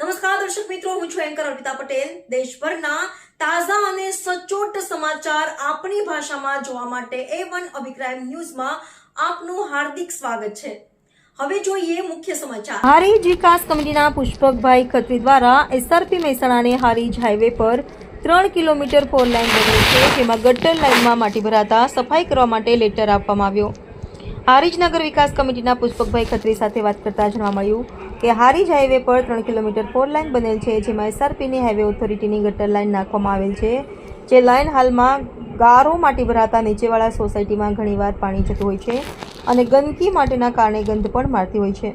નમસ્કાર, દર્શક મિત્રો, હું છું એન્કર અર્પિતા પટેલ. દેશભરના તાજા અને સચોટ સમાચાર આપણી ભાષામાં જોવા માટે એ વન અભિપ્રાય ન્યૂઝમાં આપનું હાર્દિક સ્વાગત છે. હવે જોઈએ મુખ્ય સમાચાર. હારીજ વિકાસ કમિટીના પુષ્પકભાઈ ખત્રી દ્વારા એસઆરપી મહેસાણાને હારીજ હાઈવે પર ત્રણ કિલોમીટર ફોર લાઇન બનેલ છે, જેમાં ગટર લાઇનમાં માટી ભરાતા સફાઈ કરવા માટે લેટર આપવામાં આવ્યો. હારીજ નગર વિકાસ કમિટીના પુષ્પકભાઈ ખત્રી સાથે વાત કરતા જાણવા મળ્યું કે હારીજ હાઈવે પર ત્રણ કિલોમીટર ફોર લાઇન બનેલ છે, જેમાં એસઆરપીની હાઈવે ઓથોરિટીની ગટર લાઇન નાખવામાં આવેલ છે, જે લાઇન હાલમાં ગારો માટી ભરાતા નીચેવાળા સોસાયટીમાં ઘણીવાર પાણી જતું હોય છે અને ગંદકી માટેના કારણે ગંધ પણ મારતી હોય છે.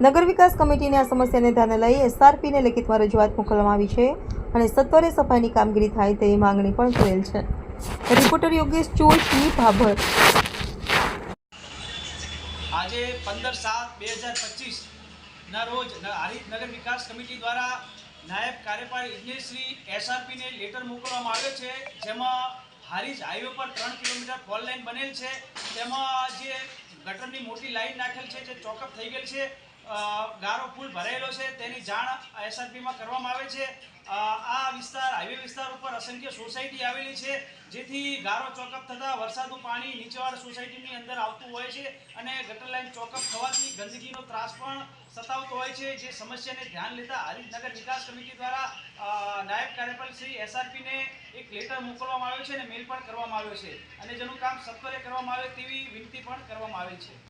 નગર વિકાસ કમિટીની આ સમસ્યાને ધ્યાને લઈ એસઆરપીને લેખિતમાં રજૂઆત મોકલવામાં આવી છે અને સત્વરે સફાઈની કામગીરી થાય તેવી માંગણી પણ કરેલ છે. રિપોર્ટર યોગેશ જોશી ભાભર. આજે પંદર સાત બે હજાર પચીસના રોજ ન- નગર વિકાસ કમિટી દ્વારા નાયબ કાર્યપાલક ઇજનેર એસઆરપીને લેટર મોકલવામાં આવ્યો છે, જેમાં હારીજ હાઈવે પર ત્રણ કિલોમીટર ફોર લાઇન બનેલ છે, તેમાં જે ગટરની મોટી લાઇન નાખેલ છે, જે ચોકઅપ થઈ ગયેલ છે ગારો પુલ ભરાયેલો છે, તેની જાણ એસઆરપીમાં કરવામાં આવે છે. આ વિસ્તાર, હાઈવે વિસ્તાર ઉપર અસંખ્ય સોસાયટી આવેલી છે, જેથી ગારો ચોકઅપ થતાં વરસાદનું પાણી નીચેવાળા સોસાયટીની અંદર આવતું હોય છે અને ગટર લાઇન ચોકઅપ થવાથી ગંદકીનો ત્રાસ પણ સતાવતો હોય છે. જે સમસ્યાને ધ્યાન લેતા હરિતનગર વિકાસ કમિટી દ્વારા નાયબ કાર્યપાલક શ્રી એસઆરપીને એક લેટર મોકલવામાં આવ્યો છે અને મેલ પણ કરવામાં આવ્યો છે. અને જેનું કામ સત્વરે કરવામાં આવે તેવી વિનંતી પણ કરવામાં આવી છે.